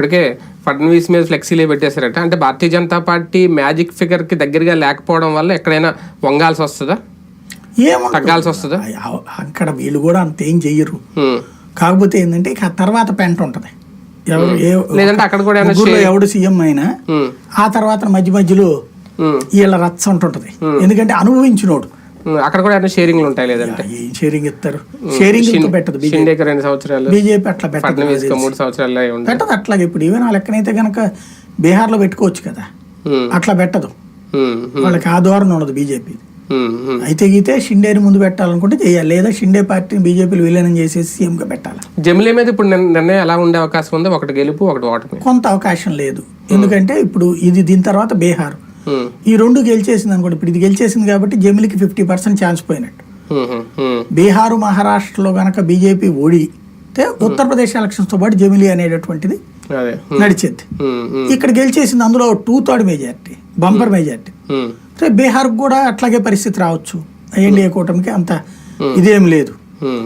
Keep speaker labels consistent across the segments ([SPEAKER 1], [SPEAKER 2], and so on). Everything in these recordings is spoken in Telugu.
[SPEAKER 1] ఇప్పటికే ఫడ్నవీస్ మీద ఫ్లెక్సీలే పెట్టేశారట అంటే భారతీయ జనతా పార్టీ మ్యాజిక్ ఫిగర్కి దగ్గరగా లేకపోవడం వల్ల ఎక్కడైనా వంగాల్సి వస్తుందా. తగ్గాల్సి వస్తుందా
[SPEAKER 2] అక్కడ వీళ్ళు కూడా అంతేం చెయ్యరు. కాకపోతే ఏంటంటే ఇక ఆ తర్వాత పెంట ఉంటది
[SPEAKER 1] లేదంటే అక్కడ కూడా
[SPEAKER 2] ఎవడు సీఎం అయినా. ఆ తర్వాత మధ్య మధ్యలో. వీళ్ళ రచ్చ ఉంటుంటది ఎందుకంటే అనుభవించినోడు.
[SPEAKER 1] అక్కడ కూడా ఏమైనా షేరింగ్లు ఉంటాయి లేదంటే?
[SPEAKER 2] ఏం షేరింగ్ ఇస్తారు. షేరింగ్ పెట్టదు?
[SPEAKER 1] షిండేకి రెండు సంవత్సరాలు
[SPEAKER 2] బీజేపీ అట్లా పెట్టదు
[SPEAKER 1] మూడు సంవత్సరాలు
[SPEAKER 2] పెట్టదు అట్లాగే ఇప్పుడు ఈవెన్ ఆ లెక్కనైతే కనుక బీహార్లో పెట్టుకోవచ్చు కదా. అట్లా పెట్టదు. వాళ్ళకి ఆ ధోరణి ఉండదు బీజేపీ. అయితే గీతే షిండేని ముందు పెట్టాలనుకుంటే చేయాలి లేదా షిండే పార్టీని బీజేపీలు విలీనం చేసేసి సీఎంగా పెట్టాలి.
[SPEAKER 1] జమిలీ మీద ఇప్పుడు నిర్- నిర్ణయం ఎలా ఉండే అవకాశం ఉంది? ఒకటి గెలుపు ఒకటి ఓటమి.
[SPEAKER 2] కొంత అవకాశం లేదు. ఎందుకంటే ఇప్పుడు ఇది దీని తర్వాత బీహార్. ఈ రెండు గెలిచేసింది అనుకోండి ఇప్పుడు ఇది గెలిచేసింది కాబట్టి జమిలికి ఫిఫ్టీ పర్సెంట్ ఛాన్స్ పోయినట్టు.
[SPEAKER 1] హ్మ్. హ్మ్.
[SPEAKER 2] బీహారు మహారాష్ట్రలో గనక బీజేపీ ఓడితే ఉత్తరప్రదేశ్ ఎలక్షన్స్తో పాటు జమిలీ అనేటటువంటిది నడిచేది. ఇక్కడ గెలిచేసింది అందులో two third majority bumper majority బీహార్కు కూడా అట్లాగే పరిస్థితి రావచ్చు ఎన్డీఏ కూటమికి అంత ఇదేం లేదు.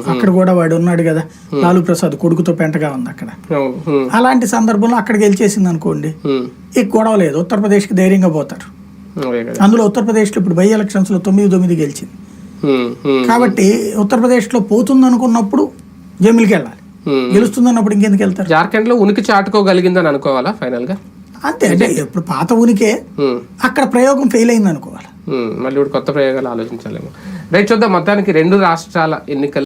[SPEAKER 2] అక్కడ కూడా వాడు ఉన్నాడు కదా. లాలూ ప్రసాద్ కొడుకుతో పెంటగా ఉంది అక్కడ. అలాంటి సందర్భంలో అక్కడ గెలిచేసింది అనుకోండి. ఇక గొడవ లేదు. ఉత్తరప్రదేశ్కి ధైర్యంగా పోతారు. అందులో ఉత్తరప్రదేశ్లో ఇప్పుడు బై ఎలక్షన్స్లో తొమ్మిది తొమ్మిది గెలిచింది. కాబట్టి ఉత్తరప్రదేశ్లో పోతుంది అనుకున్నప్పుడు జమిలికి వెళ్ళాలి. గెలుస్తుంది అన్నప్పుడు ఇంకెందుకు వెళ్తారు?
[SPEAKER 1] జార్ఖండ్లో ఉనికి చాటుకోగలిగిందని అనుకోవాలా ఫైనల్గా
[SPEAKER 2] అంతే అంటే ఇప్పుడు పాత ఉనికే. అక్కడ ప్రయోగం ఫెయిల్ అయింది అనుకోవాలి.
[SPEAKER 1] మళ్ళీ ఇప్పుడు కొత్త ప్రయోగాలు ఆలోచించాలేమో. రైట్ చూద్దాం మొత్తానికి రెండు రాష్ట్రాల ఎన్నికలు